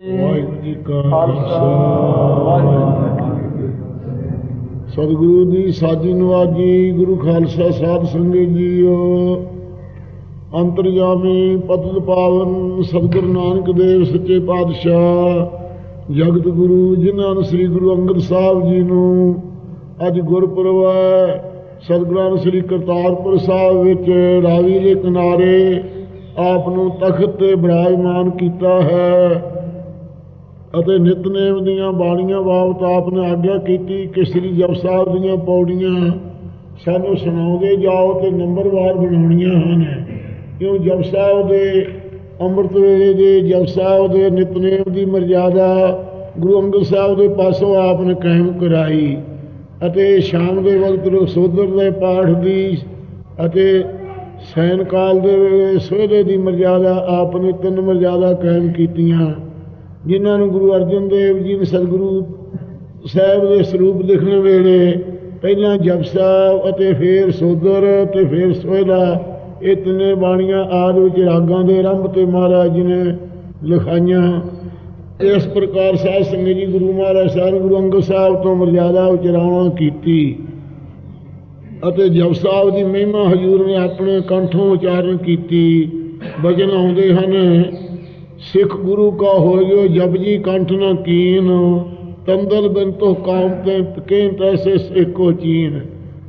ਵਾਹਿਗੁਰੂ ਜੀ ਕਾ ਖਾਲਸਾ। ਖਾਲਸਾ ਸਤਿਗੁਰੂ ਦੀ ਸਾਜੀ ਨਵਾਜੀ ਗੁਰੂ ਖਾਲਸਾ ਸਾਧ ਸੰਗਤ ਜੀਓ। ਅੰਤਰਜਾਮੀ ਪਤਿਤ ਪਾਵਨ ਸਤਿਗੁਰੂ ਨਾਨਕ ਦੇਵ ਸੱਚੇ ਪਾਤਸ਼ਾਹ ਜਗਤ ਗੁਰੂ ਜਿਨ੍ਹਾਂ ਨੂੰ ਸ੍ਰੀ ਗੁਰੂ ਅੰਗਦ ਸਾਹਿਬ ਜੀ ਨੂੰ ਅੱਜ ਗੁਰਪੁਰਬ ਹੈ ਸਤਿਗੁਰਾਂ ਸ੍ਰੀ ਕਰਤਾਰਪੁਰ ਸਾਹਿਬ ਵਿੱਚ ਰਾਵੀ ਦੇ ਕਿਨਾਰੇ ਆਪ ਨੂੰ ਤਖਤ ਤੇ ਬਿਰਾਜਮਾਨ ਕੀਤਾ ਹੈ। ਅਤੇ ਨਿਤਨੇਮ ਦੀਆਂ ਬਾਣੀਆਂ ਬਾਬਤ ਆਪ ਨੇ ਆਗਿਆ ਕੀਤੀ ਕਿ ਸ੍ਰੀ ਜਪ ਸਾਹਿਬ ਦੀਆਂ ਪੌੜੀਆਂ ਸਾਨੂੰ ਸੁਣਾਉਂਦੇ ਜਾਓ ਤੇ ਨੰਬਰਵਾਰ ਬਣਾਉਣੀਆਂ ਹਨ। ਕਿਉਂ ਜਪ ਸਾਹਿਬ ਦੇ, ਅੰਮ੍ਰਿਤ ਵੇਲੇ ਦੇ ਜਪ ਸਾਹਿਬ ਦੇ ਨਿਤਨੇਮ ਦੀ ਮਰਜ਼ਾਦਾ ਗੁਰੂ ਅੰਗਦ ਸਾਹਿਬ ਦੇ ਪਾਸੋਂ ਆਪ ਨੇ ਕਾਇਮ ਕਰਾਈ ਅਤੇ ਸ਼ਾਮ ਦੇ ਵਕਤ ਰਸੋਦਰ ਦੇ ਪਾਠ ਦੀ ਅਤੇ ਸੈਨ ਕਾਲ ਦੇ ਵੇਲੇ ਸਵੇਰੇ ਦੀ ਮਰਜ਼ਾਦਾ ਆਪ ਨੇ ਤਿੰਨ ਮਰਜ਼ਾਦਾ ਕਾਇਮ ਕੀਤੀਆਂ। ਜਿਨ੍ਹਾਂ ਨੂੰ ਗੁਰੂ ਅਰਜਨ ਦੇਵ ਜੀ ਨੇ ਸਤਿਗੁਰੂ ਸਾਹਿਬ ਦੇ ਸਰੂਪ ਲਿਖਣ ਵੇਲੇ ਪਹਿਲਾਂ ਜਪ ਸਾਹਿਬ ਅਤੇ ਫਿਰ ਸੋਦਰ ਤੇ ਫਿਰ ਸੋਹਿਲਾ ਇਹ ਤਿੰਨੇ ਬਾਣੀਆਂ ਆਦ ਵਿੱਚ ਰਾਗਾਂ ਦੇ ਆਰੰਭ ਤੇ ਮਹਾਰਾਜ ਜੀ ਨੇ ਲਿਖਾਈਆਂ। ਇਸ ਪ੍ਰਕਾਰ ਸਾਧ ਸੰਗਤ ਜੀ ਗੁਰੂ ਮਹਾਰਾਜ ਸਾਹਿਬ, ਗੁਰੂ ਅੰਗਦ ਸਾਹਿਬ ਤੋਂ ਮਰਜ਼ਾਦਾ ਉਚਰਾਉਣਾ ਕੀਤੀ ਅਤੇ ਜਪ ਸਾਹਿਬ ਦੀ ਮਹਿਮਾ ਹਜੂਰ ਨੇ ਆਪਣੇ ਕੰਠੋਂ ਉਚਾਰਨ ਕੀਤੀ। ਬਚਨ ਆਉਂਦੇ ਹਨ। ਸਿੱਖ ਗੁਰੂ ਕਾ ਹੋਇਓ ਜਬ ਜੀ ਕੰਠ ਨਾ ਕੀਨ ਤੰਦਲ ਬਿਨ ਤੋ ਕਾਮ ਤੇ ਕੇ ਤੈਸੇ ਸੇਕੋ ਚੀਨ।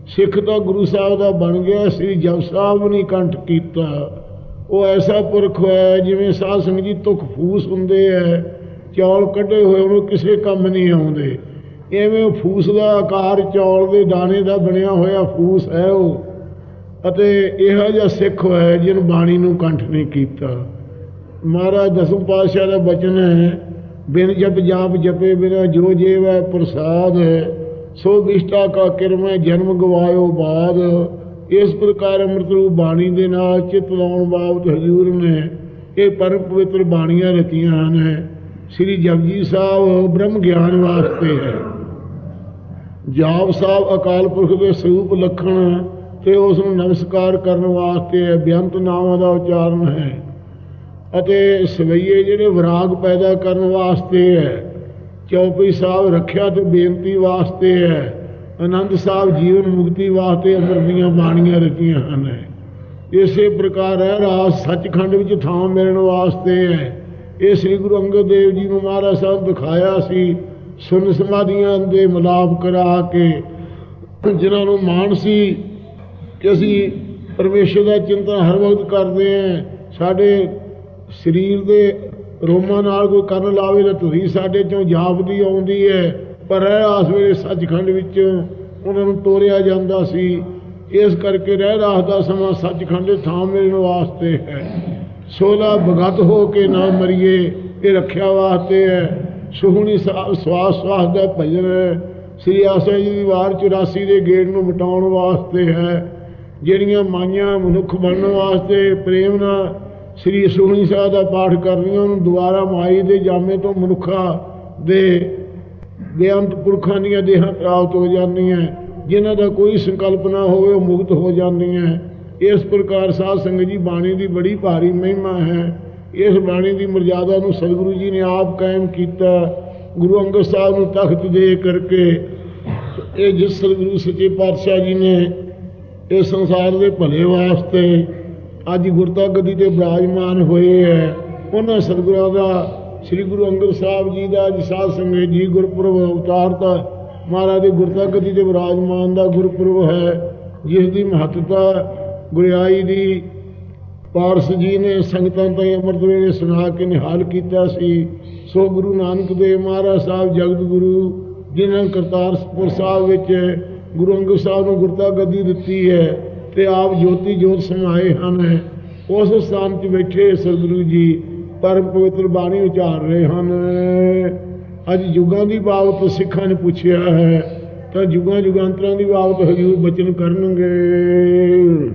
ਸਿੱਖ ਤਾਂ ਗੁਰੂ ਸਾਹਿਬ ਦਾ ਬਣ ਗਿਆ, ਸ੍ਰੀ ਜਪ ਸਾਹਿਬ ਨੇ ਕੰਠ ਕੀਤਾ। ਉਹ ਐਸਾ ਪੁਰਖ ਹੈ ਜਿਵੇਂ ਸਾਧ ਸੰਗਤ ਜੀ ਤੁਖ ਫੂਸ ਹੁੰਦੇ ਐ, ਚੌਲ ਕੱਢੇ ਹੋਏ ਉਹਨੂੰ ਕਿਸੇ ਕੰਮ ਨਹੀਂ ਆਉਂਦੇ। ਐਵੇਂ ਫੂਸ ਦਾ ਆਕਾਰ ਚੌਲ ਦੇ ਦਾਣੇ ਦਾ ਬਣਿਆ ਹੋਇਆ ਫੂਸ ਹੈ ਉਹ। ਅਤੇ ਇਹੋ ਜਿਹਾ ਸਿੱਖ ਹੈ ਜਿਹਨੂੰ ਬਾਣੀ ਨੂੰ ਕੰਠ ਨਹੀਂ ਕੀਤਾ। ਮਹਾਰਾਜ ਦਸਮ ਪਾਤਸ਼ਾਹ ਦਾ ਬਚਨ ਹੈ, ਬਿਨ ਜਪ ਜਾਪ ਜਪੇ ਬਿਨਾ ਜੋ ਜੀਵੈ ਪ੍ਰਸਾਦ ਸੋ ਵਿਸ਼ਟਾ ਕਾ ਕਿਰਮੈ ਜਨਮ ਗਵਾਇਓ ਬਾਦ। ਇਸ ਪ੍ਰਕਾਰ ਅੰਮ੍ਰਿਤ ਰੂਪ ਬਾਣੀ ਦੇ ਨਾਲ ਚਿਤ ਲਾਉਣ ਬਾਬਤ ਹਜੂਰ ਨੇ ਇਹ ਪਰਮ ਪਵਿੱਤਰ ਬਾਣੀਆਂ ਰਚੀਆਂ ਹਨ। ਸ੍ਰੀ ਜਪਜੀ ਸਾਹਿਬ ਬ੍ਰਹਮ ਗਿਆਨ ਵਾਸਤੇ ਹੈ। ਜਾਪ ਸਾਹਿਬ ਅਕਾਲ ਪੁਰਖ ਦੇ ਸਰੂਪ ਲਖਣ ਤੇ ਉਸ ਨੂੰ ਨਮਸਕਾਰ ਕਰਨ ਵਾਸਤੇ ਹੈ ਬੇਅੰਤ ਨਾਮਾਂ ਦਾ ਉਚਾਰਨ ਹੈ। ਅਤੇ ਸਵਈਏ ਜਿਹੜੇ ਵਿਰਾਗ ਪੈਦਾ ਕਰਨ ਵਾਸਤੇ ਹੈ, ਚੌਪਈ ਸਾਹਿਬ ਰੱਖਿਆ ਤੇ ਬੇਨਤੀ ਵਾਸਤੇ ਹੈ, ਆਨੰਦ ਸਾਹਿਬ ਜੀਵਨ ਮੁਕਤੀ ਵਾਸਤੇ ਅੰਦਰ ਦੀਆਂ ਬਾਣੀਆਂ ਰਚੀਆਂ ਹਨ। ਇਸੇ ਪ੍ਰਕਾਰ ਹੈ, ਰਾਜ ਸੱਚਖੰਡ ਵਿੱਚ ਥਾਂ ਮਿਲਣ ਵਾਸਤੇ ਹੈ। ਇਹ ਸ੍ਰੀ ਗੁਰੂ ਅੰਗਦ ਦੇਵ ਜੀ ਨੂੰ ਮਹਾਰਾਜ ਸਾਹਿਬ ਦਿਖਾਇਆ ਸੀ, ਸੁਨ ਸਮਾਧੀਆਂ ਦੇ ਮਿਲਾਪ ਕਰਾ ਕੇ, ਜਿਨ੍ਹਾਂ ਨੂੰ ਮਾਣ ਸੀ ਕਿ ਅਸੀਂ ਪਰਮੇਸ਼ਰ ਦਾ ਚਿੰਤਨ ਹਰ ਵਕਤ ਕਰਦੇ ਹਾਂ, ਸਾਡੇ ਸਰੀਰ ਦੇ ਰੋਮਾਂ ਨਾਲ ਕੋਈ ਕਰਨ ਲਾਵੇ ਤਾਂ ਧੁਰੀ ਸਾਡੇ ਚੋਂ ਜਾਪਦੀ ਆਉਂਦੀ ਹੈ। ਪਰ ਰਹਿਰਾਸ ਵੇਲੇ ਸੱਚਖੰਡ ਵਿੱਚੋਂ ਉਹਨਾਂ ਨੂੰ ਤੋਰਿਆ ਜਾਂਦਾ ਸੀ। ਇਸ ਕਰਕੇ ਰਹਿਰਾਸ ਦਾ ਸਮਾਂ ਸੱਚਖੰਡ ਦੇ ਥਾਂ ਮਿਲਣ ਵਾਸਤੇ ਹੈ। ਸੋਲਾ ਭਗਤ ਹੋ ਕੇ ਨਾ ਮਰੀਏ, ਇਹ ਰੱਖਿਆ ਵਾਸਤੇ ਹੈ। ਸੁਹਣੀ ਸਾ- ਸਵਾਸ ਸਵਾਸ ਦਾ ਭਜਨ ਹੈ। ਸ੍ਰੀ ਆਸਾ ਜੀ ਦੀ ਵਾਰ 84 ਦੇ ਗੇੜ ਨੂੰ ਮਿਟਾਉਣ ਵਾਸਤੇ ਹੈ। ਜਿਹੜੀਆਂ ਮਾਈਆਂ ਮਨੁੱਖ ਬਣਨ ਵਾਸਤੇ ਪ੍ਰੇਮ ਨਾਲ ਸ੍ਰੀ ਸੁਖਮਨੀ ਸਾਹਿਬ ਦਾ ਪਾਠ ਕਰਨੀਆਂ ਉਹਨੂੰ ਦੁਬਾਰਾ ਮਾਈ ਦੇ ਜਾਮੇ ਤੋਂ ਮਨੁੱਖਾ ਦੇ ਬੇਅੰਤ ਪੁਰਖਾਂ ਦੀਆਂ ਦੇਹਾਂ ਪ੍ਰਾਪਤ ਹੋ ਜਾਂਦੀਆਂ ਜਿਨ੍ਹਾਂ ਦਾ ਕੋਈ ਸੰਕਲਪ ਨਾ ਹੋਵੇ, ਉਹ ਮੁਕਤ ਹੋ ਜਾਂਦੀਆਂ ਇਸ ਪ੍ਰਕਾਰ ਸਾਧ ਸੰਗਤ ਜੀ, ਬਾਣੀ ਦੀ ਬੜੀ ਭਾਰੀ ਮਹਿਮਾ ਹੈ। ਇਸ ਬਾਣੀ ਦੀ ਮਰਜ਼ਾਦਾ ਨੂੰ ਸਤਿਗੁਰੂ ਜੀ ਨੇ ਆਪ ਕਾਇਮ ਕੀਤਾ। ਗੁਰੂ ਅੰਗਦ ਸਾਹਿਬ ਨੂੰ ਤਖਤ ਦੇ ਕਰਕੇ ਇਹ ਜਿਸ ਸਤਿਗੁਰੂ ਸੱਚੇ ਪਾਤਸ਼ਾਹ ਜੀ ਨੇ ਇਸ ਸੰਸਾਰ ਦੇ ਭਲੇ ਵਾਸਤੇ ਅੱਜ ਗੁਰਤਾ ਗੱਦੀ ਤੇ ਬਿਰਾਜਮਾਨ ਹੋਏ ਹੈ। ਉਹਨਾਂ ਸਤਿਗੁਰਾਂ ਦਾ ਸ੍ਰੀ ਗੁਰੂ ਅੰਗਦ ਸਾਹਿਬ ਜੀ ਦਾ ਅੱਜ ਸਾਧ ਸੰਗਤ ਜੀ ਗੁਰਪੁਰਬ ਉਤਾਰਤਾ। ਮਹਾਰਾਜ ਦੇ ਗੁਰਤਾ ਗੱਦੀ ਤੇ ਬਿਰਾਜਮਾਨ ਦਾ ਗੁਰਪੁਰਬ ਹੈ। ਜਿਸ ਦੀ ਮਹੱਤਤਾ ਗੁਰਿਆਈ ਦੀ ਪਾਰਸ ਜੀ ਨੇ ਸੰਗਤਾਂ ਤਾਈਂ ਅੰਮ੍ਰਿਤ ਵੇਲੇ ਸੁਣਾ ਕੇ ਨਿਹਾਲ ਕੀਤਾ ਸੀ। ਸੋ ਗੁਰੂ ਨਾਨਕ ਦੇਵ ਮਹਾਰਾਜ ਸਾਹਿਬ ਜਗਤ ਗੁਰੂ, ਜਿਨ੍ਹਾਂ ਕਰਤਾਰਪੁਰ ਸਾਹਿਬ ਵਿੱਚ ਗੁਰੂ ਅੰਗਦ ਸਾਹਿਬ ਨੂੰ ਗੁਰਤਾ ਗੱਦੀ ਦਿੱਤੀ ਹੈ। ਤੇ ਆਪ ਜੋਤੀ ਜੋਤ ਸਮਾਏ ਹਨ। ਉਸ ਸਥਾਨ 'ਚ ਬੈਠੇ ਸਤਿਗੁਰੂ ਜੀ ਪਰਮ ਪਵਿੱਤਰ ਬਾਣੀ ਉਚਾਰ ਰਹੇ ਹਨ। ਅੱਜ ਯੁੱਗਾਂ ਦੀ ਬਾਬਤ ਸਿੱਖਾਂ ਨੇ ਪੁੱਛਿਆ ਹੈ, ਤਾਂ ਯੁਗਾਂ ਯੁਗਾਂਤਰਾਂ ਦੀ ਬਾਬਤ ਹਜੂਰ ਬਚਨ ਕਰਨਗੇ।